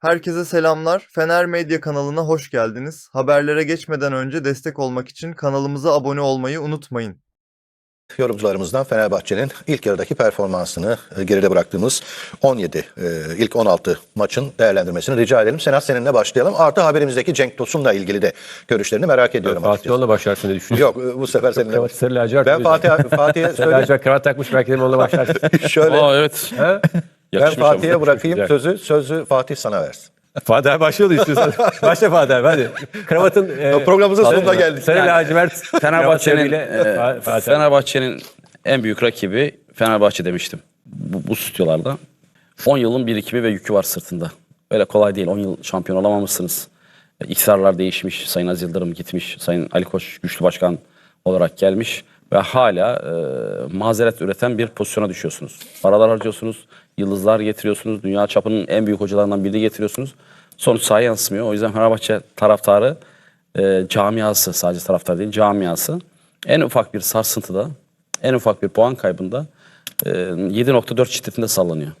Herkese selamlar. Fener Medya kanalına hoş geldiniz. Haberlere geçmeden önce destek olmak için kanalımıza abone olmayı unutmayın. Yorumcularımızdan Fenerbahçe'nin ilk yarıdaki performansını e, geride bıraktığımız 17, e, ilk 16 maçın değerlendirmesini rica edelim. Senat seninle başlayalım. Artı haberimizdeki Cenk Tosun'la ilgili de görüşlerini merak ediyorum. Fatih açıkçası. onunla başlarsın diye düşünüyorum. Yok e, bu sefer seninle Kravat sarı lacivert. Ben Fatih, Fatih'e Sarı söyle, lacivert kravat takmış belki de onunla başlarsın. şöyle Aa evet. Ben. Fatih'e bırakayım Güzel. sözü, sözü Fatih sana versin. Fatih abi başlıyordu istiyorsan. Başla Fatih abi hadi. Kravatın... E, Programımızın sarı- sonuna geldik. Sarı Yani lacivert Fenerbahçe'nin e, Fa- Fatih abi. Fenerbahçe'nin en büyük rakibi Fenerbahçe demiştim. Bu, bu stüdyolarda. 10 yılın birikimi ve yükü var sırtında. Öyle kolay değil. 10 yıl şampiyon olamamışsınız. E, İktidarlar değişmiş. Sayın Aziz Yıldırım gitmiş. Sayın Ali Koç güçlü başkan olarak gelmiş. Ve hala e, mazeret üreten bir pozisyona düşüyorsunuz. Paralar harcıyorsunuz. Yıldızlar getiriyorsunuz. Dünya çapının en büyük hocalarından birini getiriyorsunuz. Sonuç sahaya yansımıyor. O yüzden Fenerbahçe taraftarı e, camiası sadece taraftar değil camiası en ufak bir sarsıntıda en ufak bir puan kaybında e, 7.4 şiddetinde sallanıyor.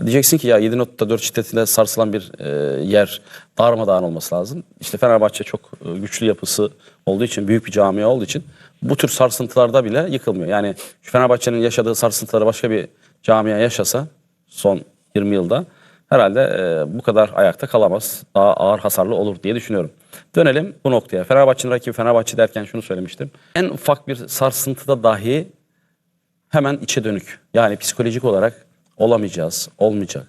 Diyeceksin ki ya 7.4 şiddetinde sarsılan bir e, yer darmadağın olması lazım. İşte Fenerbahçe çok e, güçlü yapısı olduğu için, büyük bir camia olduğu için bu tür sarsıntılarda bile yıkılmıyor. Yani şu Fenerbahçe'nin yaşadığı sarsıntıları başka bir camia yaşasa son 20 yılda herhalde e, bu kadar ayakta kalamaz. Daha ağır hasarlı olur diye düşünüyorum. Dönelim bu noktaya. Fenerbahçe'nin rakibi Fenerbahçe derken şunu söylemiştim. En ufak bir sarsıntıda dahi hemen içe dönük. Yani psikolojik olarak olamayacağız, olmayacak.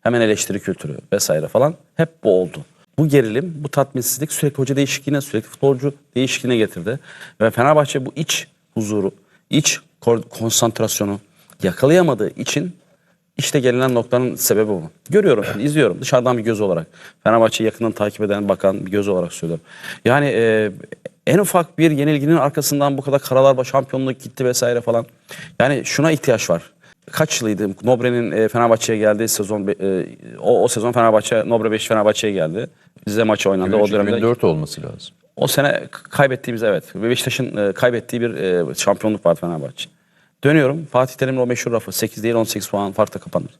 Hemen eleştiri kültürü vesaire falan hep bu oldu. Bu gerilim, bu tatminsizlik sürekli hoca değişikliğine, sürekli futbolcu değişikliğine getirdi. Ve Fenerbahçe bu iç huzuru, iç ko- konsantrasyonu yakalayamadığı için işte gelinen noktanın sebebi bu. Görüyorum, izliyorum dışarıdan bir göz olarak. Fenerbahçe'yi yakından takip eden, bakan bir göz olarak söylüyorum. Yani e, en ufak bir yenilginin arkasından bu kadar karalar şampiyonluk gitti vesaire falan. Yani şuna ihtiyaç var. Kaç yılıydı? Nobre'nin e, Fenerbahçe'ye geldiği sezon, e, o, o sezon Fenerbahçe, Nobre 5 Fenerbahçe'ye geldi. Bize maçı oynandı. O dönemde 2004 olması lazım. o sene kaybettiğimiz evet. Ve Beşiktaş'ın e, kaybettiği bir e, şampiyonluk vardı Fenerbahçe. Dönüyorum. Fatih Terim'in o meşhur lafı 8 değil 18 puan farkla kapanır.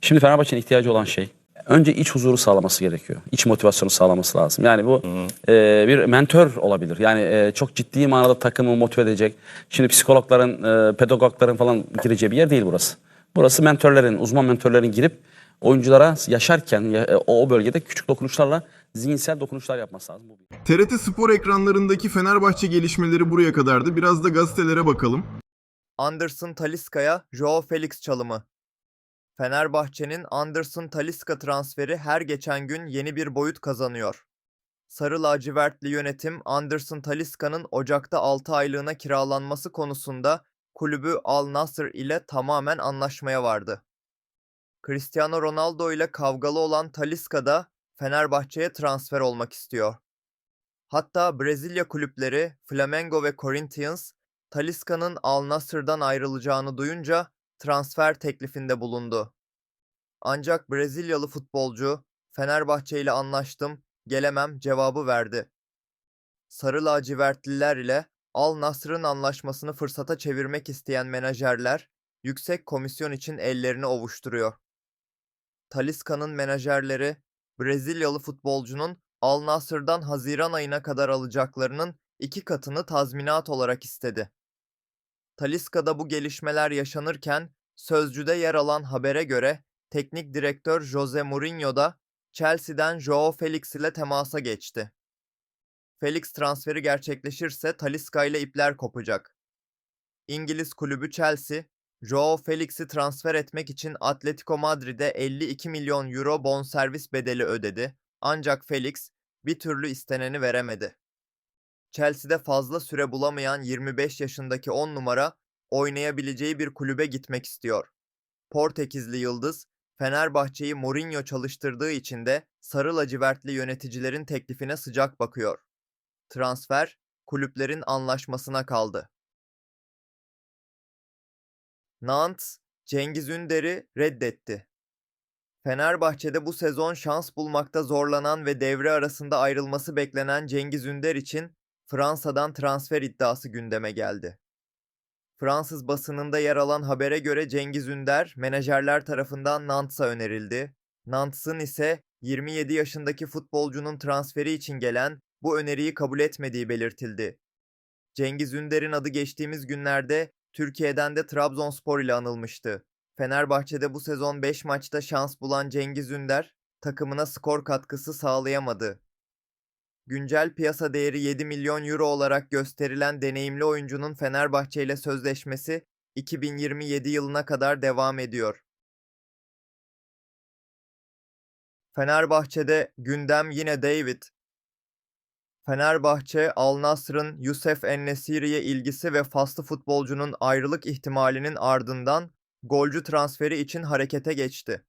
Şimdi Fenerbahçe'nin ihtiyacı olan şey önce iç huzuru sağlaması gerekiyor. İç motivasyonu sağlaması lazım. Yani bu e, bir mentor olabilir. Yani e, çok ciddi manada takımı motive edecek. Şimdi psikologların, e, pedagogların falan gireceği bir yer değil burası. Burası mentorlerin, uzman mentorlerin girip oyunculara yaşarken ya- e, o bölgede küçük dokunuşlarla zihinsel dokunuşlar yapması lazım. Bu bir. TRT Spor ekranlarındaki Fenerbahçe gelişmeleri buraya kadardı. Biraz da gazetelere bakalım. Anderson Talisca'ya Joao Felix çalımı. Fenerbahçe'nin Anderson Talisca transferi her geçen gün yeni bir boyut kazanıyor. Sarı lacivertli yönetim Anderson Talisca'nın Ocak'ta 6 aylığına kiralanması konusunda kulübü Al Nassr ile tamamen anlaşmaya vardı. Cristiano Ronaldo ile kavgalı olan Talisca da Fenerbahçe'ye transfer olmak istiyor. Hatta Brezilya kulüpleri Flamengo ve Corinthians Talisca'nın Al Nassr'dan ayrılacağını duyunca transfer teklifinde bulundu. Ancak Brezilyalı futbolcu Fenerbahçe ile anlaştım, gelemem cevabı verdi. Sarı lacivertliler ile Al Nassr'ın anlaşmasını fırsata çevirmek isteyen menajerler yüksek komisyon için ellerini ovuşturuyor. Talisca'nın menajerleri Brezilyalı futbolcunun Al Nassr'dan Haziran ayına kadar alacaklarının iki katını tazminat olarak istedi. Talisca'da bu gelişmeler yaşanırken sözcüde yer alan habere göre teknik direktör Jose Mourinho da Chelsea'den Joao Felix ile temasa geçti. Felix transferi gerçekleşirse Talisca ile ipler kopacak. İngiliz kulübü Chelsea, Joao Felix'i transfer etmek için Atletico Madrid'e 52 milyon euro bonservis bedeli ödedi ancak Felix bir türlü isteneni veremedi. Chelsea'de fazla süre bulamayan 25 yaşındaki 10 numara oynayabileceği bir kulübe gitmek istiyor. Portekizli yıldız Fenerbahçe'yi Mourinho çalıştırdığı için de sarı lacivertli yöneticilerin teklifine sıcak bakıyor. Transfer kulüplerin anlaşmasına kaldı. Nantes, Cengiz Ünder'i reddetti. Fenerbahçe'de bu sezon şans bulmakta zorlanan ve devre arasında ayrılması beklenen Cengiz Ünder için Fransa'dan transfer iddiası gündeme geldi. Fransız basınında yer alan habere göre Cengiz Ünder menajerler tarafından Nantes'a önerildi. Nantes'ın ise 27 yaşındaki futbolcunun transferi için gelen bu öneriyi kabul etmediği belirtildi. Cengiz Ünder'in adı geçtiğimiz günlerde Türkiye'den de Trabzonspor ile anılmıştı. Fenerbahçe'de bu sezon 5 maçta şans bulan Cengiz Ünder takımına skor katkısı sağlayamadı. Güncel piyasa değeri 7 milyon euro olarak gösterilen deneyimli oyuncunun Fenerbahçe ile sözleşmesi 2027 yılına kadar devam ediyor. Fenerbahçe'de gündem yine David. Fenerbahçe, Al Nassr'ın Yusuf En-Nesyri'ye ilgisi ve faslı futbolcunun ayrılık ihtimalinin ardından golcü transferi için harekete geçti.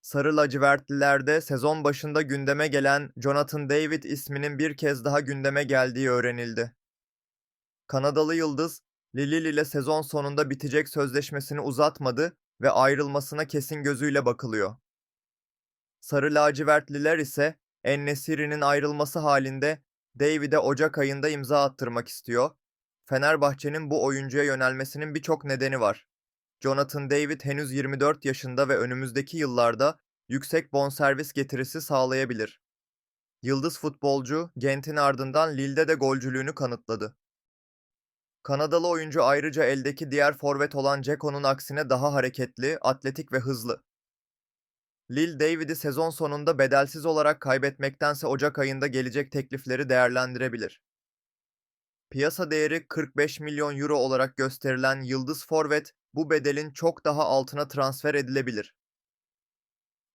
Sarı lacivertlilerde sezon başında gündeme gelen Jonathan David isminin bir kez daha gündeme geldiği öğrenildi. Kanadalı Yıldız, Lille ile sezon sonunda bitecek sözleşmesini uzatmadı ve ayrılmasına kesin gözüyle bakılıyor. Sarı lacivertliler ise En-Nesyri'nin ayrılması halinde David'e Ocak ayında imza attırmak istiyor. Fenerbahçe'nin bu oyuncuya yönelmesinin birçok nedeni var. Jonathan David henüz 24 yaşında ve önümüzdeki yıllarda yüksek bonservis getirisi sağlayabilir. Yıldız futbolcu Gent'in ardından Lille'de de golcülüğünü kanıtladı. Kanadalı oyuncu ayrıca eldeki diğer forvet olan Ceko'nun aksine daha hareketli, atletik ve hızlı. Lille David'i sezon sonunda bedelsiz olarak kaybetmektense Ocak ayında gelecek teklifleri değerlendirebilir. Piyasa değeri 45 milyon euro olarak gösterilen yıldız forvet bu bedelin çok daha altına transfer edilebilir.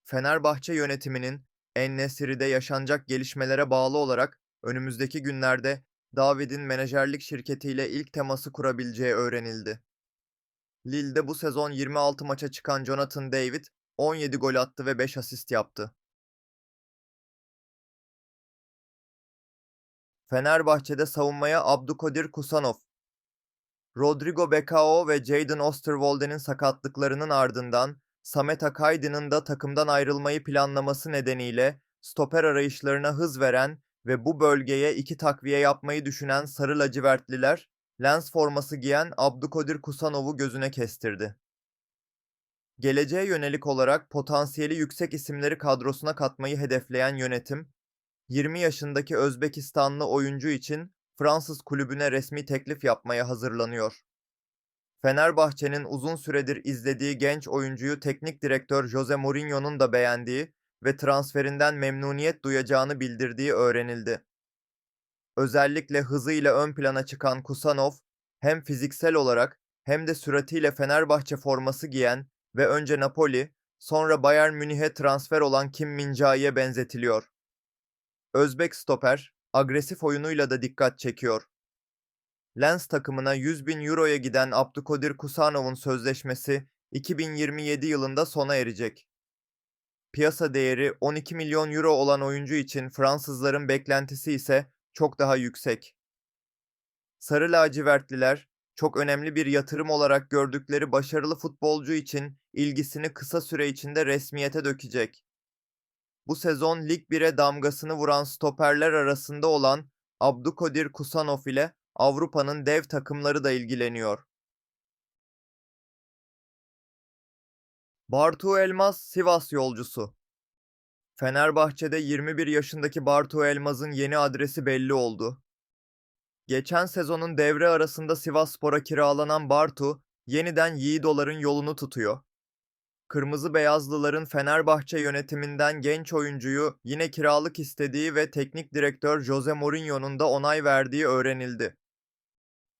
Fenerbahçe yönetiminin En-Nesyri'de yaşanacak gelişmelere bağlı olarak önümüzdeki günlerde David'in menajerlik şirketiyle ilk teması kurabileceği öğrenildi. Lille'de bu sezon 26 maça çıkan Jonathan David 17 gol attı ve 5 asist yaptı. Fenerbahçe'de savunmaya Abdülkadir Kusanov, Rodrigo Becao ve Jadon Osterwolde'nin sakatlıklarının ardından Samet Akaydın'ın da takımdan ayrılmayı planlaması nedeniyle stoper arayışlarına hız veren ve bu bölgeye iki takviye yapmayı düşünen Sarı Lacivertliler, lens forması giyen Abdülkadir Kusanov'u gözüne kestirdi. Geleceğe yönelik olarak potansiyeli yüksek isimleri kadrosuna katmayı hedefleyen yönetim, 20 yaşındaki Özbekistanlı oyuncu için Fransız kulübüne resmi teklif yapmaya hazırlanıyor. Fenerbahçe'nin uzun süredir izlediği genç oyuncuyu teknik direktör Jose Mourinho'nun da beğendiği ve transferinden memnuniyet duyacağını bildirdiği öğrenildi. Özellikle hızıyla ön plana çıkan Kusanov, hem fiziksel olarak hem de süratiyle Fenerbahçe forması giyen ve önce Napoli, sonra Bayern Münih'e transfer olan Kim Min-jae'ye benzetiliyor. Özbek stoper, agresif oyunuyla da dikkat çekiyor. Lens takımına 100 bin euroya giden Abdülkadir Kusanov'un sözleşmesi 2027 yılında sona erecek. Piyasa değeri 12 milyon euro olan oyuncu için Fransızların beklentisi ise çok daha yüksek. Sarı lacivertliler çok önemli bir yatırım olarak gördükleri başarılı futbolcu için ilgisini kısa süre içinde resmiyete dökecek. Bu sezon Lig 1'e damgasını vuran stoperler arasında olan Abdülkadir Kusanov ile Avrupa'nın dev takımları da ilgileniyor. Bartu Elmas Sivas yolcusu. Fenerbahçe'de 21 yaşındaki Bartu Elmas'ın yeni adresi belli oldu. Geçen sezonun devre arasında Sivasspor'a kiralanan Bartu, yeniden Yiğidoların yolunu tutuyor. Kırmızı Beyazlıların Fenerbahçe yönetiminden genç oyuncuyu yine kiralık istediği ve teknik direktör Jose Mourinho'nun da onay verdiği öğrenildi.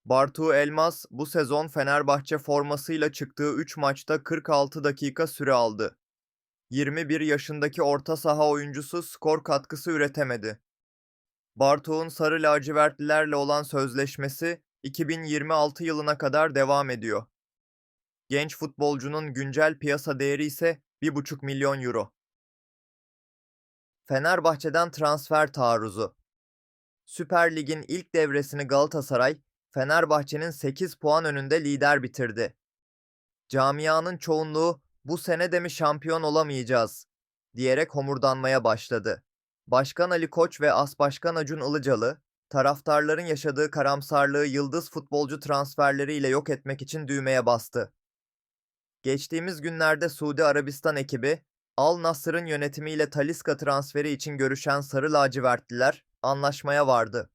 Bartu Elmas bu sezon Fenerbahçe formasıyla çıktığı 3 maçta 46 dakika süre aldı. 21 yaşındaki orta saha oyuncusu skor katkısı üretemedi. Bartu'nun sarı lacivertlilerle olan sözleşmesi 2026 yılına kadar devam ediyor. Genç futbolcunun güncel piyasa değeri ise 1,5 milyon euro. Fenerbahçe'den transfer taarruzu. Süper Lig'in ilk devresini Galatasaray, Fenerbahçe'nin 8 puan önünde lider bitirdi. Camianın çoğunluğu bu sene de mi şampiyon olamayacağız diyerek homurdanmaya başladı. Başkan Ali Koç ve As Başkan Acun Ilıcalı, taraftarların yaşadığı karamsarlığı yıldız futbolcu transferleriyle yok etmek için düğmeye bastı. Geçtiğimiz günlerde Suudi Arabistan ekibi Al Nassr'ın yönetimiyle Talisca transferi için görüşen Sarı Lacivertliler anlaşmaya vardı.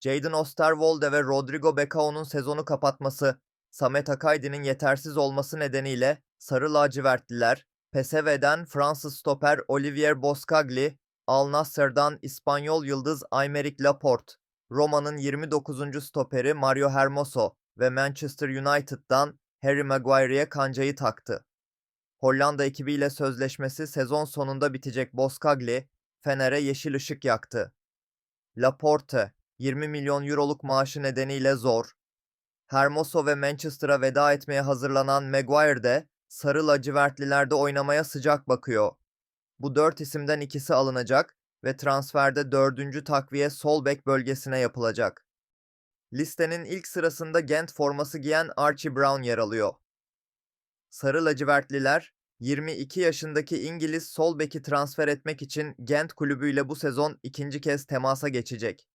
Jadon Osterwolde ve Rodrigo Becao'nun sezonu kapatması, Samet Akaydi'nin yetersiz olması nedeniyle Sarı Lacivertliler, PSV'den Fransız stoper Olivier Boscagli, Al Nassr'dan İspanyol yıldız Aymeric Laporte, Roma'nın 29. stoperi Mario Hermoso ve Manchester United'dan Harry Maguire'ye kancayı taktı. Hollanda ekibiyle sözleşmesi sezon sonunda bitecek Boscagli, Fener'e yeşil ışık yaktı. Laporte, 20 milyon euroluk maaşı nedeniyle zor. Hermoso ve Manchester'a veda etmeye hazırlanan Maguire de sarı lacivertlilerde oynamaya sıcak bakıyor. Bu dört isimden ikisi alınacak ve transferde dördüncü takviye sol bek bölgesine yapılacak. Listenin ilk sırasında Gent forması giyen Archie Brown yer alıyor. Sarı lacivertliler 22 yaşındaki İngiliz sol beki transfer etmek için Gent kulübüyle bu sezon ikinci kez temasa geçecek.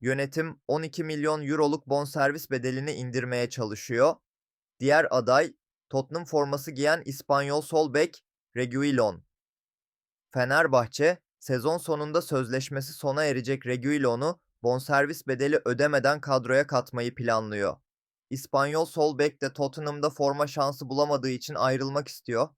Yönetim 12 milyon euroluk bonservis bedelini indirmeye çalışıyor. Diğer aday Tottenham forması giyen İspanyol sol bek Reguilon. Fenerbahçe sezon sonunda sözleşmesi sona erecek Reguilon'u bonservis bedeli ödemeden kadroya katmayı planlıyor. İspanyol sol bek de Tottenham'da forma şansı bulamadığı için ayrılmak istiyor